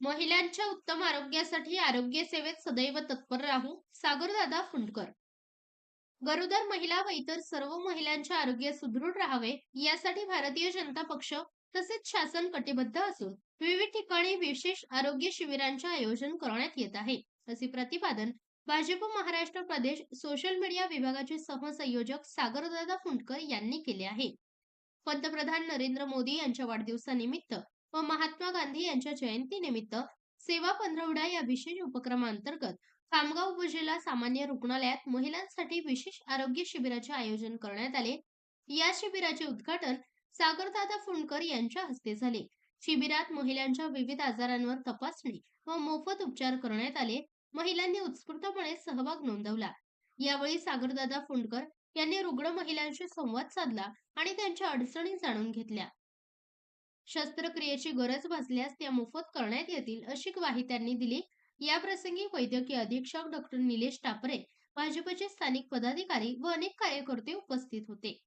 महिलांच्या उत्तम आरोग्यासाठी आरोग्य सेवेत सदैव तत्पर राहू सागरदादा फुंडकर. गरोदर महिला व इतर सर्व महिलांचे आरोग्य सुदृढ राहावे यासाठी भारतीय जनता पक्ष तसेच शासन कटिबद्ध असून विविध ठिकाणी विशेष आरोग्य शिबिरांचे आयोजन करण्यात येत आहे. असे प्रतिपादन भाजप महाराष्ट्र प्रदेश सोशल मीडिया विभागाचे सहसंयोजक सागरदादा फुंडकर यांनी केले आहे. पंतप्रधान नरेंद्र मोदी यांच्या वाढदिवसानिमित्त व महात्मा गांधी यांच्या जयंतीनिमित्त सेवा पंधरवडा या विशेष उपक्रमांतर्गत खामगाव उपजिल्हा सामान्य रुग्णालयात महिलांसाठी विशेष आरोग्य शिबिराचे आयोजन करण्यात आले. या शिबिराचे उद्घाटन सागरदादा फुंडकर यांच्या हस्ते झाले. शिबिरात महिलांच्या विविध आजारांवर तपासणी व मोफत उपचार करण्यात आले. महिलांनी उत्स्फूर्तपणे सहभाग नोंदवला. यावेळी सागरदादा फुंडकर यांनी रुग्ण महिलांशी संवाद साधला आणि त्यांच्या अडचणी जाणून घेतल्या. शस्त्रक्रियेची गरज भासल्यास त्या मोफत करण्यात येतील अशी ग्वाही त्यांनी दिली. या प्रसंगी वैद्यकीय अधीक्षक डॉक्टर निलेश टापरे भाजपचे स्थानिक पदाधिकारी व अनेक कार्यकर्ते उपस्थित होते.